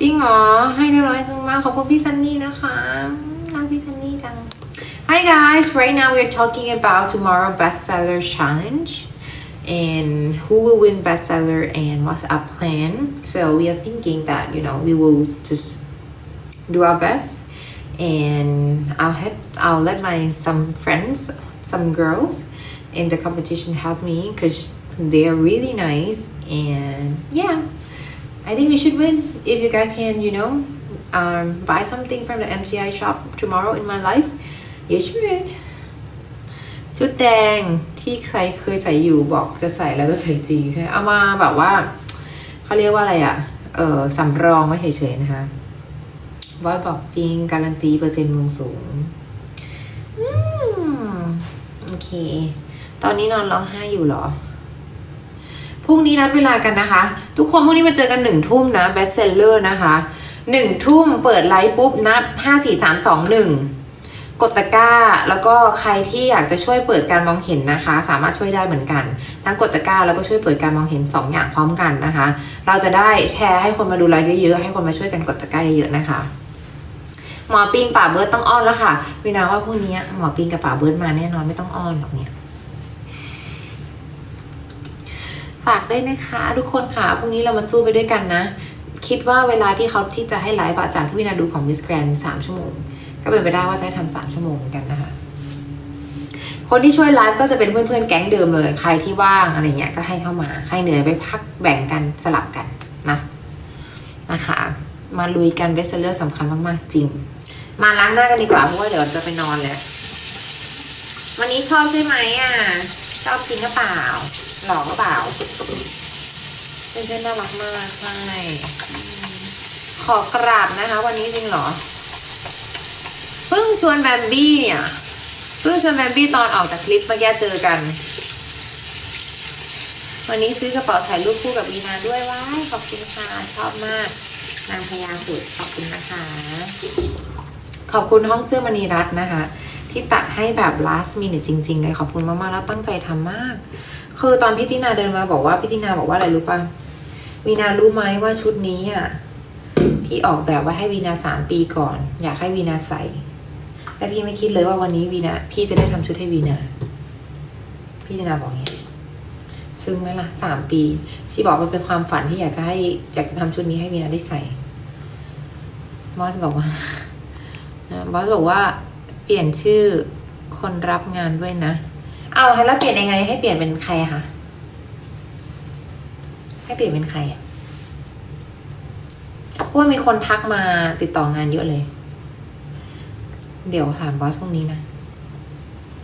จริงเหรอ ให้เรียบร้อยมากขอบคุณพี่ซันนี่นะคะรักพี่ซันนี่จัง Hi guys right now we're talking about tomorrow bestseller challenge and who will win bestseller and what's our plan so we are thinking that you know we will just do our best and I'll have I'll let my some friends some girls in the competition help me because they are really nice and yeah I think we should win if you guys can you know um, buy something from the MGI shop tomorrow in my life you should ชุดแดงที่ใครเคยใส่อยู่บอกจะใส่แล้วก็ใส่จริงใช่เอามาแบบว่าเขาเรียกว่าอะไรอะ่ะ เออสำรองไว้เฉยๆนะคะบอยบอกจริง การันตีเปอร์เซ็นต์มุงสูงอืมโอเค ตอนนี้นอนร้องไห้อยู่เหรอ พรุ่งนี้นัดเวลากันนะคะ ทุกคนพรุ่งนี้มาเจอกันหนึ่งทุ่มนะ best seller นะคะหนึ่งทุ่มเปิดไลฟ์ปุ๊บนับห้าสี่สามสองหนึ่งกดตะกร้า แล้วก็ใครที่อยากจะช่วยเปิดการมองเห็นนะคะ สามารถช่วยได้เหมือนกัน ทั้งกดตะกร้าแล้วก็ช่วยเปิดการมองเห็นสองอย่างพร้อมกันนะคะ เราจะได้แชร์ให้คนมาดูไลฟ์เยอะๆให้คนมาช่วยกันกดตะกร้าเยอะๆนะคะหมอปิงป่าเบิร์ดต้องอ้อนแล้วค่ะวินาว่าพรุ่งนี้หมอปิงกับป่าเบิร์ดมาแน่นอนไม่ต้องอ้อนหรอกเนี่ย ฝากด้วยนะคะ ทุกคนค่ะพรุ่งนี้เรามาสู้ไปด้วยกันนะ คิดว่าเวลาที่เขาที่จะให้ไลฟ์จากที่วินาดูของมิสแกรนสามชั่วโมง ก็เป็นไปได้ว่าจะให้ทำสามชั่วโมงกันนะคะ คนที่ช่วยไลฟ์ก็จะเป็นเพื่อนๆแก๊งเดิมเลย ใครที่ว่างอะไรเงี้ยก็ให้เข้ามาใครเหนื่อยไปพักแบ่งกันสลับกันนะนะคะ มาลุยกันเบสเซอร์สำคัญมากๆจริง มาล้างหน้ากันดีกว่าเพราะว่าเดี๋ยวจะไปนอนแล้ววันนี้ชอบใช่ไหมอะ ชอบจริงก็เปล่า หลอก็เปล่าเพื่อนๆน่ารักมากใช่ขอกราบนะคะ วันนี้จริงเหรอ เพิ่งชวนแบมบี้เนี่ยเพิ่งชวนแบมบี้ตอนออกจากคลิปเมื่อกี้เจอกัน วันนี้ซื้อกระเป๋าถ่ายรูปคู่กับวีนาด้วยว้ายขอบคุณค่ะชอบมาก นางพญาสุดขอบคุณนะคะ ขอบคุณห้องเสื้อมณีรัตน์นะคะ ที่ตัดให้แบบ last minute จริง ๆ เลยขอบคุณมากๆแล้วตั้งใจทำมาก คือตอนพี่ตินาเดินมาบอกว่าพี่ตินาบอกว่าอะไรรู้ปะวีนารู้ไหมว่าชุดนี้อะพี่ออกแบบไว้ให้วีนาสามปีก่อน อยากให้วีนาใส่แต่พี่ไม่คิดเลยว่าวันนี้วีนาพี่จะได้ทำชุดให้วีนาพี่ตินาบอกอย่างเงี้ซึ่งไหมล่ะสามปีชีบอกมันเป็นความฝันที่อยากจะให้อยากจะทำชุดนี้ให้วีนาได้ใส่ มอสบอกว่านะบอสบอกว่า เปลี่ยนชื่อคนรับงานด้วยนะ เอาแล้วเปลี่ยนยังไง ให้เปลี่ยนเป็นใครคะ ให้เปลี่ยนเป็นใครอะเพราะว่ามีคนทักมาติดต่องานเยอะเลย เดี๋ยวถามบอสพรุ่งนี้นะ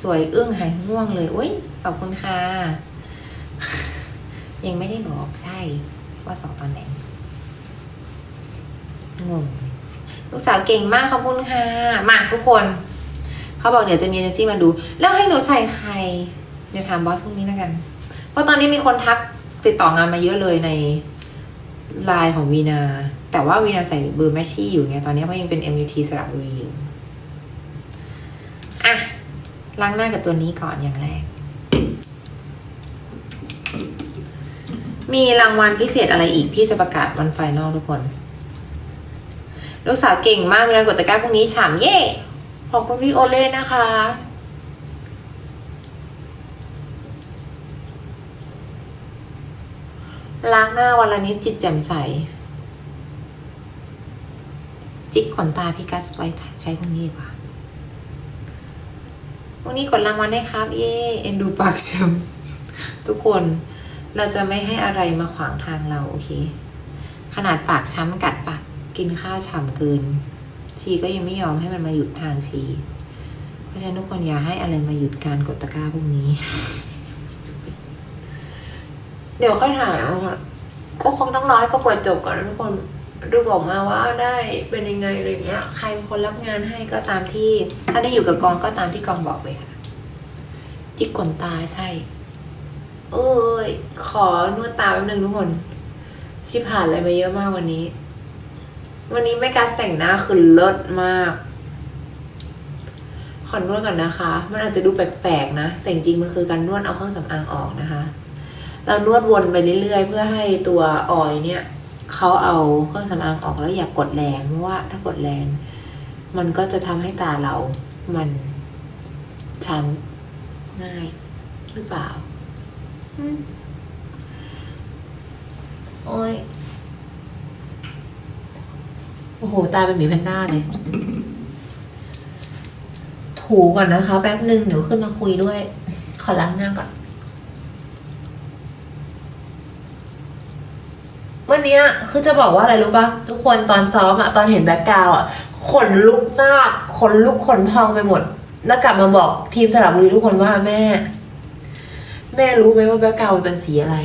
สวยอึ้งหายง่วงเลยอุ้ยขอบคุณค่ะ ยังไม่ได้บอกใช่ ว่าบอกตอนไหน งง ลูกสาวเก่งมากขอบคุณค่ะ มาทุกคน เขาบอกเดี๋ยวจะมีเอเจนซี่มาดู แล้วให้หนูใส่ใคร เดี๋ยวถามบอสพรุ่งนี้แล้วกัน เพราะตอนนี้มีคนทักติดต่องานมาเยอะเลยในไลน์ของวีนา แต่ว่าวีนาใส่เบอร์แมชชี่อยู่ไง ตอนนี้เพราะยังเป็น MUT สระบุรีอยู่อะล้างหน้ากับตัวนี้ก่อนอย่างแรก มีรางวัลพิเศษอะไรอีกที่จะประกาศวันไฟนอลทุกคน ลูกสาวเก่งมากมีกากดตะกร้าพรุ่งนี้ฉ่ำเย่ ขอบคุณพี่โอเล่นะคะ ล้างหน้าวันละนิดจิตแจ่มใส จิกขนตาพี่กัสไว้ใช้พรุ่งนี้ดีกว่าพรุ่งนี้กดรางวัลได้ครับ เย่เอ็นดูปากชมทุกคนเราจะไม่ให้อะไรมาขวางทางเรา โอเค ขนาดปากช้ำกัดปากกินข้าวฉ่ำเกิน ชีก็ยังไม่ยอมให้มันมาหยุดทางชี เพราะฉะนั้นทุกคนอย่าให้อะไรมาหยุดการกดตะกร้าพวกนี้ เดี๋ยวค่อยถามค่ะก็คงต้องร้อให้ประกวดจบก่อนนะทุกคนดูบอกมาว่าได้เป็นยังไงอะไรเงี้ย ใครเป็นคนรับงานให้ก็ตามที่ ถ้าได้อยู่กับกองก็ตามที่กองบอกเลยค่ะจิกขนตาใช่ เอ้ย ขอนวดตาแป๊บนึงทุกคน ชิผ่านอะไรมาเยอะมากวันนี้ วันนี้แม่การแต่งหน้าคือเลิศมาก ขอนวดก่อนนะคะ มันอาจจะดูแปลกๆนะ แต่จริงๆมันคือการนวดเอาเครื่องสำอางออกนะคะ เรานวดวนไปเรื่อยๆ เพื่อให้ตัวออยเนี่ยเขาเอาเครื่องสำอางออกแล้วอย่ากกดแรงเพราะว่าถ้ากดแรง มันก็จะทำให้ตาเรา มันช้ำง่ายหรือเปล่าอืมโอ้ย โอ้โห ตาเป็นหมีแพนด้าเลย ถูก่อนนะคะ แป๊บหนึ่งเดี๋ยวขึ้นมาคุยด้วย ขอล้างหน้าก่อน วันเนี้ยคือจะบอกว่าอะไรรู้ปะทุกคนตอนซ้อมอะตอนเห็นแบ็กกราวอะขนลุกมากขนลุกขนพองไปหมด แล้วกลับมาบอกทีมสระบุรีทุกคนว่าแม่ แม่รู้ไหมว่าแบ็กกราวมันเป็นสีอะไร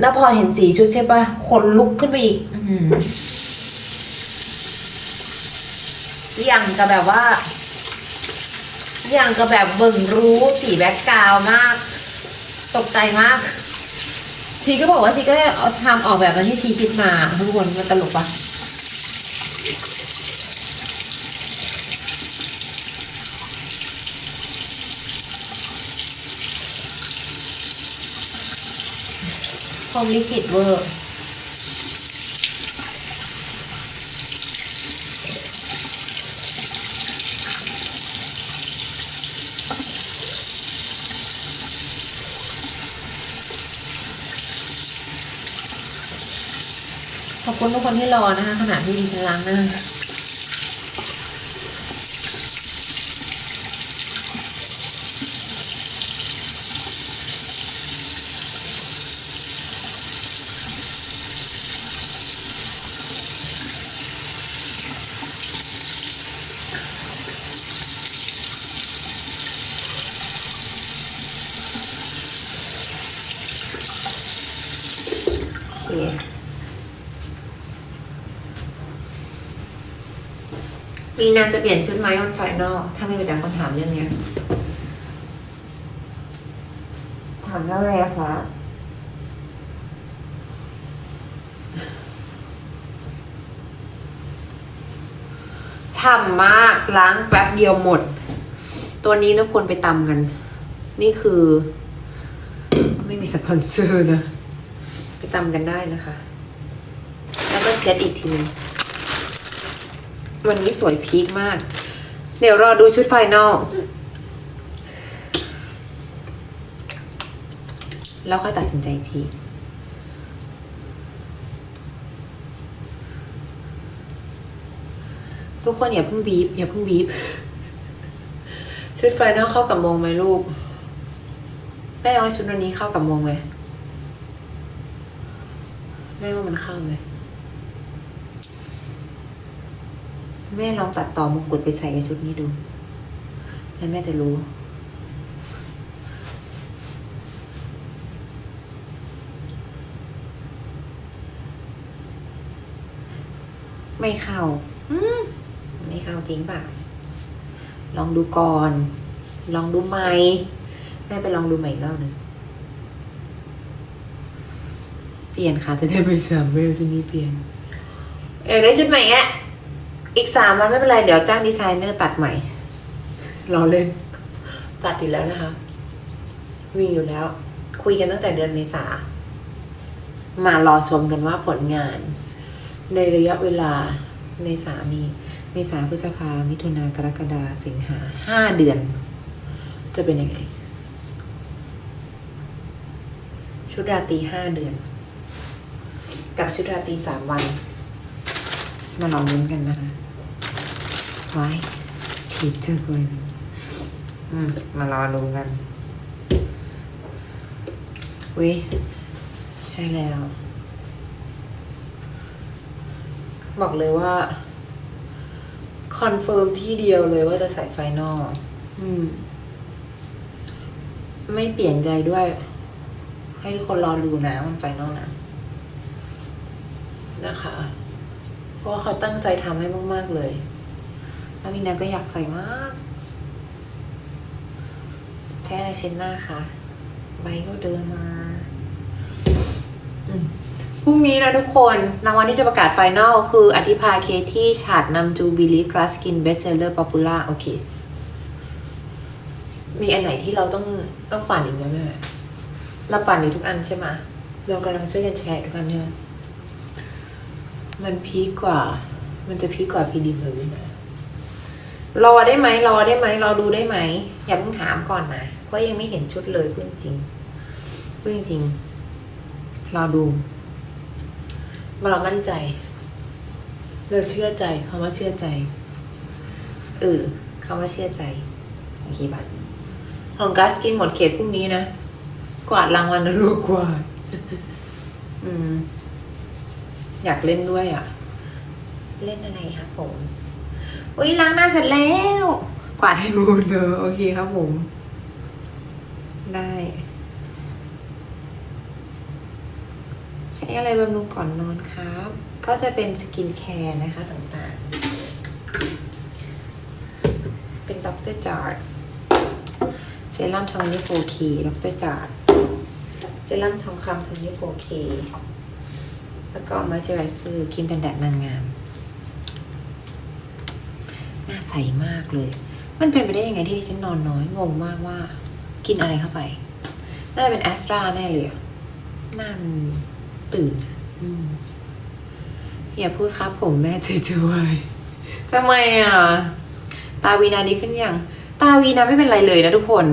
แล้วพอเห็นสีชุดใช่ปะขนลุกขึ้นไปอีกอ อย่างกับแบบว่า อย่างกับแบบเบิ่งรู้สีแบ็กกราวมาก ตกใจมาก ชีก็บอกว่าชีก็ได้เอาทำออกแบบนั้นที่ชีคิดมาทุกคนมันตลกปะพรมลิขิตเวอร์ คุณทุกคนที่รอนะคะขณะที่ดิฉันล้างหน้า มีนาจะเปลี่ยนชุดไหมออนไฟนอลถ้าไม่มีแต่คนถามเรื่องเนี้ยถามว่าอะไรอะคะฉ่ำมากล้างแป๊บเดียวหมด ตัวนี้นะควรไปตำกัน นี่คือ ไม่มีสปอนเซอร์นะ ไปตำกันได้นะคะ แล้วก็เช็ดอีกทีนึง วันนี้สวยพีคมาก เดี๋ยวรอดูชุดไฟนอลแล้วค่อยตัดสินใจทีทุกคนอย่าเพิ่งบีบอย่าเพิ่งบีบชุดไฟนอลเข้ากับมงไหมลูกแม่ว่าชุดวันนี้เข้ากับมงไหมแม่ว่ามันเข้าไหม แม่ลองตัดต่อมงกุฎไปใส่กับชุดนี้ดู แล้วแม่จะรู้ ไม่เข้าอืมไม่เข้าจริงป่ะ ลองดูก่อน ลองดูใหม่ แม่ไปลองดูใหม่อีกรอบหนึ่งเปลี่ยนค่ะจะได้ไปสามเวลชุดนี้เปลี่ยน เออได้ชุดใหม่แอะ อีกสามวันไม่เป็นไร เดี๋ยวจ้างดีไซเนอร์ตัดใหม่รอเล่น ตัดอยู่แล้วนะคะ มีอยู่แล้ว คุยกันตั้งแต่เดือนเมษามารอชมกันว่าผลงาน ในระยะเวลาเมษามีเมษาพฤษภา มิถุนากรกฎาสิงหาห้าเดือน จะเป็นยังไง ชุดราตรีห้าเดือน กับชุดราตรีสามวัน มาลองลุ้นกันนะคะ ไว้ทีเจอร์เลยอืมมารอดูกันวิใช่แล้ว บอกเลยว่า คอนเฟิร์มที่เดียวเลยว่าจะใส่ไฟนอลอืม ไม่เปลี่ยนใจด้วย ให้ทุกคนรอดูนะมันไฟนอลนะ นะคะ เพราะว่าเขาตั้งใจทำให้มาก ๆ เลย แล้วมีนาก็อยากใส่มากแท้ในเช็นหน้าค่ะใบก็เดินมาพรุ่งนี้นะทุกคนรางวัลที่จะประกาศไฟนอลคืออธิภาเคที่ฉาดนำจูบิลิกลาสกินเบสเซลเลอร์ป๊อปปูล่าโอเค มีอันไหนที่เราต้องต้องปั่นอีกไหมแม่เราปั่นอยู่ทุกอันใช่ไหมเรากำลังช่วยกันแชร์ทุกคนใช่ไหมมันพีคกว่า มันจะพีคกว่าพีดีมอร์นะ รอได้ไหมรอได้ไหมรอดูได้ไหมอย่าเพิ่งถามก่อนนะเพราะยังไม่เห็นชุดเลยพูดจริงพูดจริง รอดูเรามั่นใจ เราเชื่อใจคำว่าเชื่อใจเออคำว่าเชื่อใจโอเคปะของกัสกินหมดเขตพรุ่งนี้นะกวาดรางวัลนะลูกกวาดอืม อยากเล่นด้วยอะ เล่นอะไรครับผม อุ้ยล้างหน้าเสร็จแล้ว กวาดให้หมดเลยโอเคครับผม ได้ ใช้อะไรบำรุงก่อนนอนครับ ก็จะเป็นสกินแคร์นะคะต่างๆ เป็นด็อกเตอร์จาร์ดเซรั่มทองนี้ 4K ด็อกเตอร์จาร์ดเซรั่มทองคำทองนี้ 4K แล้วก็มอยเจอไรเซอร์ครีมกันแดดนางงาม ใสมากเลย มันเป็นไปได้ยังไงที่ดิฉันนอนน้อย งงมากว่า กินอะไรเข้าไปน่าจะเป็นแอสตราแน่เลยอะหน้ามันตื่นอย่าพูดครับผมแม่จะช่วยทำไมอะ ตาวีนาดีขึ้นยัง ตาวีนาไม่เป็นไรเลยนะทุกคน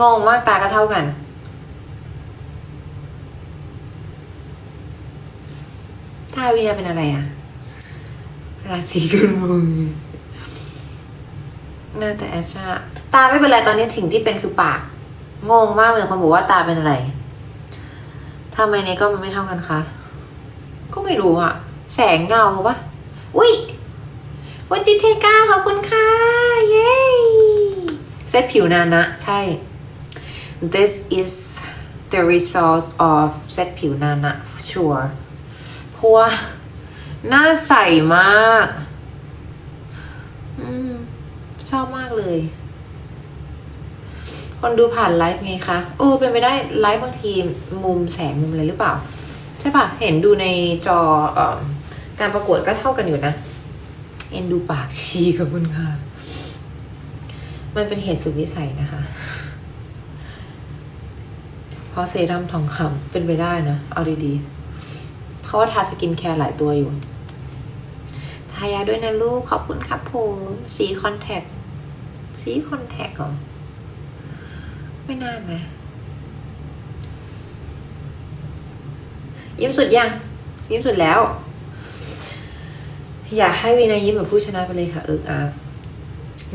งงมากตาก็เท่ากันตาวีนาเป็นอะไรอะ ราศีกุมมือ น่าแต่แอชชาตาไม่เป็นไรตอนนี้สิ่งที่เป็นคือปาก งงมากเลยคนบอกว่าตาเป็นอะไรทำไมเนี่ยก็มันไม่เท่ากันคะ ก็ไม่รู้อะแสงเงาปะอุ้ยวันจิเทกาขอบคุณค่ะ เย้เซตผิวนานะ ใช่ this is the result of เซตผิวนานะ sure เพราะว่าหน้าใสมาก อืม ชอบมากเลย คนดูผ่านไลฟ์ไงคะโอ้เป็นไปได้ไลฟ์บางทีมุมแสงมุมอะไรหรือเปล่า ใช่ปะเห็นดูในจอออการประกวดก็เท่ากันอยู่นะ เอ็นดูปากชีขอบคุณค่ะ มันเป็นเหตุสุดวิสัยนะคะ เพราะเซรั่มทองคำเป็นไปได้นะ เอาดีๆเพราะว่าทาสกินแคร์หลายตัวอยู่ทายาด้วยนะลูก ขอบคุณครับผม สีคอนแทค สีคอนแทคก่อไม่น่าไหมยิ้มสุดยัง ยิ้มสุดแล้ว อยากให้วีนายิ้มแบบผู้ชนะไปเลยค่ะเอิกอา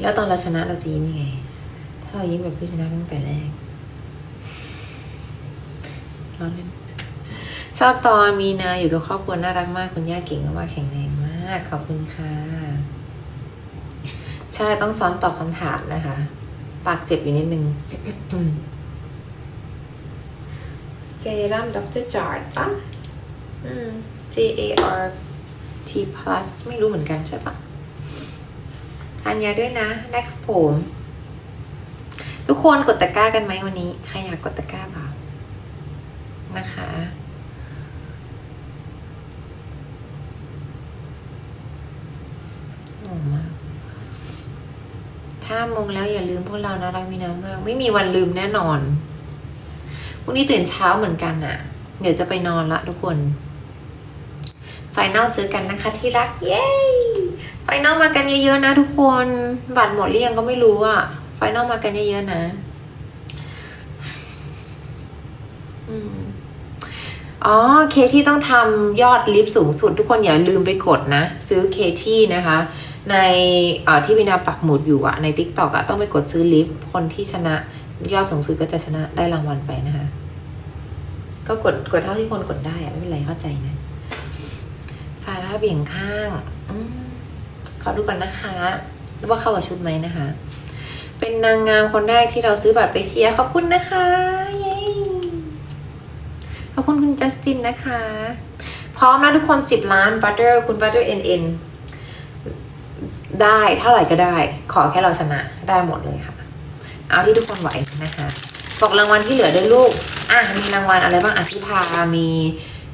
แล้วตอนเราชนะเราจะยิ้มยังไง ถ้าเรายิ้มแบบผู้ชนะตั้งแต่แรกเราเล่นชอบตอนมีนาอยู่กับครอบครัวน่ารักมาก คุณย่าเก่งมากแข็งแรงมาก ขอบคุณค่ะ ใช่ต้องซ้อมตอบคำถามนะคะ ปากเจ็บอยู่นิดนึงเซรั่มดรจาร์ดปะอืม J A R T plus ไม่รู้เหมือนกันใช่ปะทานยาด้วยนะ ได้ครับผม ทุกคนกดตะกร้ากันไหมวันนี้ ใครอยากกดตะกร้าบ้างนะคะ งงมาก ถ้ามงแล้วอย่าลืมพวกเรานะรักมีน้ำมาก ไม่มีวันลืมแน่นอนพรุ่งนี้ตื่นเช้าเหมือนกันอะเดี๋ยวจะไปนอนละทุกคนไฟนอลเจอกันนะคะที่รักเย้ไฟนอลมากันเยอะๆนะทุกคนบัตรหมดหรือยังก็ไม่รู้อะไฟนอลมากันเยอะๆนะอ๋อเคที่ต้องทำยอดลิฟต์สูงสุด ทุกคนอย่าลืมไปกดนะ ซื้อเคที่นะคะ ในที่วินาปักหมุดอยู่อะใน t ิ k t o k อะต้องไปกดซื้อลิฟต์คนที่ชนะยอดสูงสุดก็จะชนะได้รางวัลไปนะคะ ก็กดกดเท่าที่คนกดได้อะไม่เป็นไรเข้าใจนะฟาร่าเบี่ยงข้างอมขอดูก่อนนะคะ ว่าเข้ากับชุดไหมนะคะ เป็นนางงามคนแรกที่เราซื้อบัตรไปเชียร์ขอบคุณนะคะเย้ขอบคุณคุณจัสตินนะคะ พร้อมนะทุกคน 10 ล้านบัตเตอร์คุณบัตเตอร์เอ็นเอ็น ได้เท่าไหร่ก็ได้ ขอแค่เราชนะได้หมดเลยค่ะ เอาที่ทุกคนไหวนะคะบอกรางวัลที่เหลือด้วยลูก อะ มีรางวัลอะไรบ้างอภิพา มี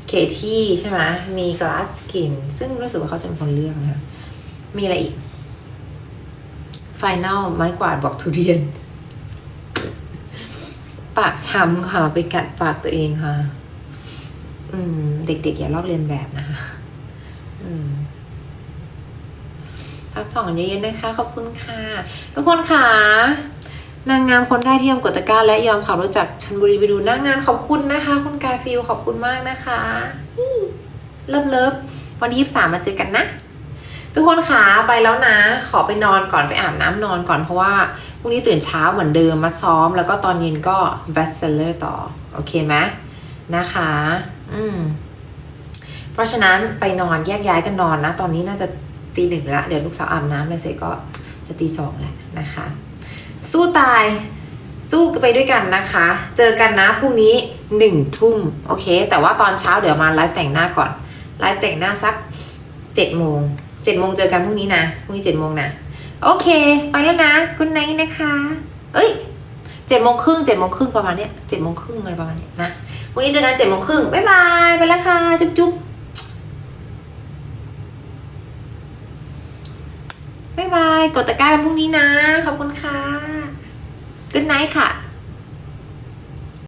เคที่ใช่ไหมมีกลาสกิน ซึ่งรู้สึกว่าเขาจะเป็นคนเลือกนะคะมีอะไรอีกไฟนลไม้กวาดบอกทุเรียน ปากช้ำค่ะ ไปกัดปากตัวเองค่ะ อืม เด็กๆอย่าลอกเลียนแบบนะคะ อืม พักผ่อนเยอะๆนะคะ ขอบคุณค่ะ ทุกคนค่ะ นางงามคนได้ที่ยอมกดตะกร้า และยอมขับรถจากชลบุรีไปดูหน้างงานขอบคุณนะคะ คุณกายฟิลขอบคุณมากนะคะเลิฟเลิฟวันที่ยี่สามมาเจอกันนะ ทุกคนขาไปแล้วนะ ขอไปนอนก่อนไปอาบน้ำนอนก่อนเพราะว่าพรุ่งนี้ตื่นเช้าเหมือนเดิมมาซ้อม แล้วก็ตอนเย็นก็ best seller ต่อ โอเคไหมนะคะ อืมเพราะฉะนั้นไปนอนแยกย้ายกันนอนนะ ตอนนี้น่าจะ ตีหนึ่งละ เดี๋ยวลูกสาวอาบน้ำไปเสร็จก็จะตีสองแล้วนะคะ สู้ตายสู้ไปด้วยกันนะคะ เจอกันนะพรุ่งนี้หนึ่งทุ่มโอเค แต่ว่าตอนเช้าเดี๋ยวมาไลฟ์แต่งหน้าก่อนไลฟ์แต่งหน้าสักเจ็ดโมงเจ็ดโมงเจอกันพรุ่งนี้นะพรุ่งนี้เจ็ดโมงนะโอเค ไปแล้วนะคุณไนท์นะคะ เอ้ยเจ็ดโมงครึ่งเจ็ดโมงครึ่งประมาณเนี้ยเจ็ดโมงครึ่งอะไรประมาณเนี้ยนะพรุ่งนี้เจอกันเจ็ดโมงครึ่งบ๊ายบาย ไปแล้วค่ะ จุ๊บจุ๊บ บ๊ายบาย กดตะกร้ากันพรุ่งนี้นะ ขอบคุณค่ะ good night ค่ะ